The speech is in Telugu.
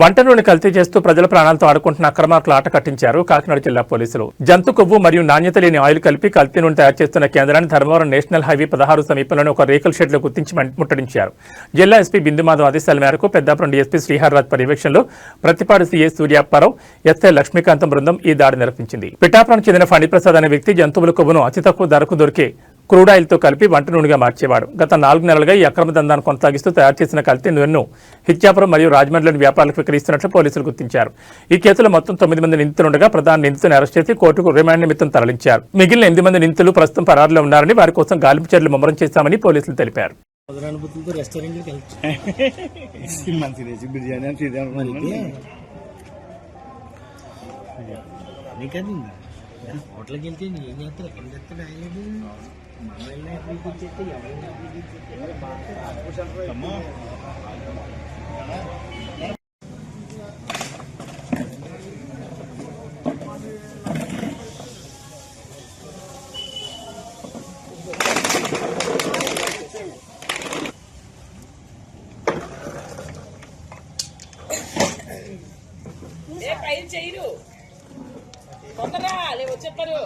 వంట నూనె కల్తీ చేస్తూ ప్రజల ప్రాణాలతో ఆడుకుంటున్న అక్రమార్కులు ఆట కట్టించారు కాకినాడ జిల్లా పోలీసులు. జంతు కొవ్వు మరియు నాణ్యత లేని ఆయిల్ కలిపి కల్తీ నూనె తయారు చేస్తున్న కేంద్రాన్ని ధర్మవరం నేషనల్ హైవే పదహారు సమీపంలోని ఒక రేకుల షెడ్లో గుర్తించి ముట్టడించారు. జిల్లా ఎస్పీ బిందుమాధవ్ ఆదేశాల మేరకు పెద్దాపురం డీఎస్పీ శ్రీహర్రాజ్ పర్యవేక్షణలో ప్రతిపాడు సీఏ సూర్యాప్పారావు ఎస్ఐ లక్ష్మీకాంతం బృందం ఈ దాడి నిర్వహించింది. పిఠాపురం చెందిన ఫణిప్రసాద్ అనే వ్యక్తి జంతువుల కొవ్వును అతి తక్కువ ధరకు దొరికే క్రూడ్ ఆయిల్తో కలిపి వంట నూనెగా మార్చేవాడు. గత నాలుగు నెలలుగా ఈ అక్రమ దందాన్ని కొనసాగిస్తూ తయారు చేసిన కల్తీ నూనెను హిత్యాపురం మరియు రాజమండ్రిలోని వ్యాపారులకు విక్రయిస్తున్నట్లు పోలీసులు గుర్తించారు. ఈ కేసులో మొత్తం తొమ్మిది మంది నిందితులుండగా ప్రధాన నిందితుని అరెస్ట్ చేసి కోర్టుకు రిమాండ్ నిమిత్తం తరలించారు. మిగిలిన ఎనిమిది మంది నిందితులు ప్రస్తుతం పరారులో ఉన్నారని వారి కోసం గాలింపు చర్యలు ముమ్మరం చేశామని పోలీసులు తెలిపారు. బిర్యానీ హోటల్కి వెళ్తే నీ ఏం చేస్తారు ఎక్కడ చెప్తాడు ఆయన మనల్ని ఎక్కడికి ఇచ్చేస్తే ఎవరైనా ఏ పైరు చేయరు. తొందరగా లేవు చెప్పరు